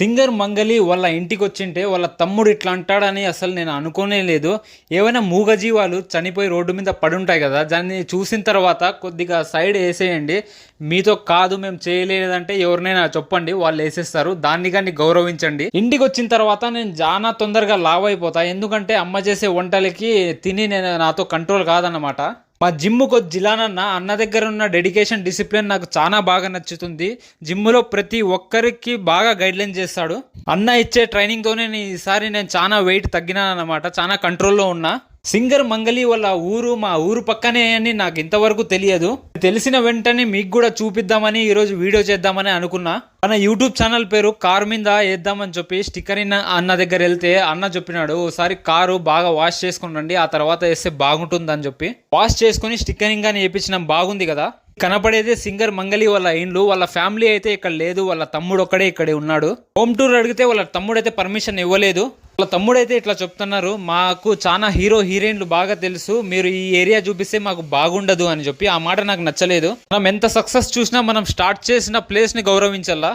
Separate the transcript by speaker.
Speaker 1: Singer మంగలి వాళ్ళ ఇంటికి వచ్చింటే వాళ్ళ తమ్ముడు ఇట్లా అంటాడని అసలు నేను అనుకోనే లేదు. ఏవైనా మూగజీవాలు చనిపోయి రోడ్డు మీద పడుంటాయి కదా దాన్ని చూసిన తర్వాత కొద్దిగా సైడ్ వేసేయండి. మీతో కాదు మేము చేయలేదంటే ఎవరినైనా చెప్పండి వాళ్ళు వేసేస్తారు. దాన్ని కానీ గౌరవించండి. ఇంటికి వచ్చిన తర్వాత నేను చాలా తొందరగా లావ్ అయిపోతా ఎందుకంటే అమ్మ చేసే వంటలకి తిని నేను నాతో కంట్రోల్ కాదన్నమాట. మా జిమ్కు జిలానన్న అన్న దగ్గర ఉన్న డెడికేషన్ డిసిప్లిన్ నాకు చాలా బాగా నచ్చుతుంది. జిమ్లో ప్రతి ఒక్కరికి బాగా గైడ్లైన్ చేస్తాడు. అన్న ఇచ్చే ట్రైనింగ్తోనే ఈసారి నేను చాలా వెయిట్ తగ్గినాను అనమాట చాలా కంట్రోల్లో ఉన్నా. సింగర్ మంగలి వాళ్ళ ఊరు మా ఊరు పక్కనే అని నాకు ఇంతవరకు తెలియదు. తెలిసిన వెంటనే మీకు కూడా చూపిద్దామని ఈరోజు వీడియో చేద్దామని అనుకున్నా. మన యూట్యూబ్ ఛానల్ పేరు కార్ మీద వేద్దామని చెప్పి స్టిక్కర్ అన్న దగ్గర వెళ్తే అన్న చెప్పినాడు ఒకసారి కారు బాగా వాష్ చేసుకుని రండి ఆ తర్వాత వేస్తే బాగుంటుంది అని చెప్పి. వాష్ చేసుకుని స్టిక్కరింగ్ అని వేయించినాం బాగుంది కదా. కనపడేదే సింగర్ మంగలి వాళ్ళ ఇండ్లు వాళ్ళ ఫ్యామిలీ అయితే ఇక్కడ లేదు వాళ్ళ తమ్ముడు ఒక్కడే ఇక్కడే ఉన్నాడు. హోమ్ టూర్ అడిగితే వాళ్ళ తమ్ముడు అయితే పర్మిషన్ ఇవ్వలేదు. వాళ్ళ తమ్ముడైతే ఇట్లా చెప్తున్నారు మాకు చాలా హీరో హీరోయిన్లు బాగా తెలుసు మీరు ఈ ఏరియా చూపిస్తే మాకు బాగుండదు అని చెప్పి ఆ మాట నాకు నచ్చలేదు. మనం ఎంత సక్సెస్ చూసినా మనం స్టార్ట్ చేసిన ప్లేస్ని గౌరవించాలా